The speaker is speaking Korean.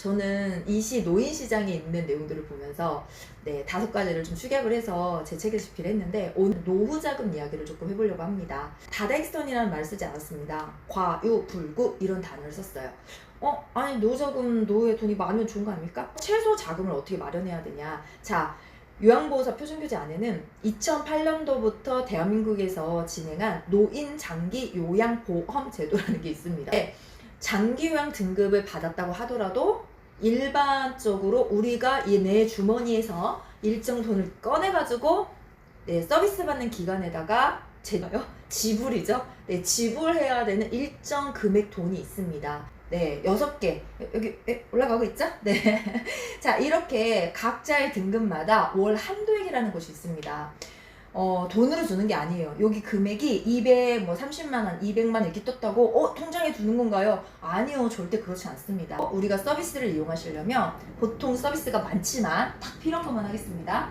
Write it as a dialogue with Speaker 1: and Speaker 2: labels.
Speaker 1: 저는 이 시 노인 시장에 있는 내용들을 보면서 네 다섯 가지를 좀 축약을 해서 제 책에 집필을 했는데 오늘 노후 자금 이야기를 조금 해보려고 합니다. 다다익선이라는 말을 쓰지 않았습니다. 과유 불구 이런 단어를 썼어요. 어 아니 노후 자금 노후에 돈이 많으면 좋은 거 아닙니까? 최소 자금을 어떻게 마련해야 되냐? 자 요양보호사 표준규제 안에는 2008년도부터 대한민국에서 진행한 노인 장기 요양 보험 제도라는 게 있습니다. 네, 장기 요양 등급을 받았다고 하더라도 일반적으로 우리가 이 내 주머니에서 일정 돈을 꺼내가지고 네, 서비스 받는 기관에다가 제가요 지불이죠. 네, 지불해야 되는 일정 금액 돈이 있습니다. 네, 여섯 개 여기 에, 올라가고 있죠? 네. 자, 이렇게 각자의 등급마다 월 한도액이라는 것이 있습니다. 어, 돈으로 주는 게 아니에요. 여기 금액이 200, 뭐 30만 원, 200만 원 이렇게 떴다고 어, 통장에 두는 건가요? 아니요. 절대 그렇지 않습니다. 어, 우리가 서비스를 이용하시려면 보통 서비스가 많지만 딱 필요한 것만 하겠습니다.